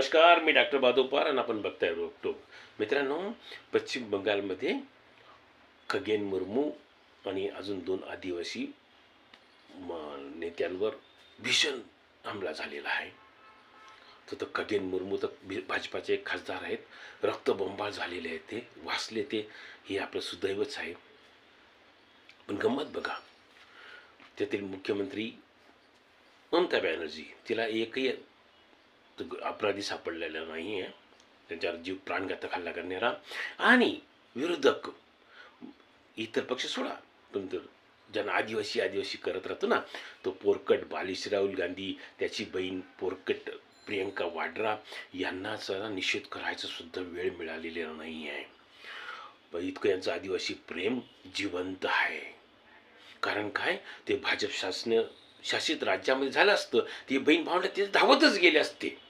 नमस्कार मी डॉक्टर बादोपार आणि आपण बघताय रोकटोक मित्रांनो पश्चिम बंगालमध्ये खगेन मुर्मू आणि अजून दोन आदिवासी म- नेत्यांवर भीषण हमला झालेला आहे. तर तो खगेन मुर्मू तर भाजपाचे खासदार आहेत. रक्तबंबाळ झालेले आहेत ते वाचले ते हे आपलं सुदैवच आहे. पण गंमत बघा त्यातील मुख्यमंत्री ममता बॅनर्जी तिला एकही अपराधी सापडलेला नाही आहे त्यांच्यावर जीव प्राणघातक हल्ला करणारा आणि विरोधक इतर पक्ष सोडा. तुमचं ज्यांना आदिवासी आदिवासी करत राहतो ना तो पोरकट बालिश राहुल गांधी त्याची बहीण पोरकट प्रियंका वाड्रा यांना जरा निषेध करायचा सुद्धा वेळ मिळालेला नाही आहे इतकं यांचं आदिवासी प्रेम जिवंत आहे. कारण काय? ते भाजप शासन शासित राज्यामध्ये झालं असतं. ती बहीण भावंड ते धावतच गेले असते.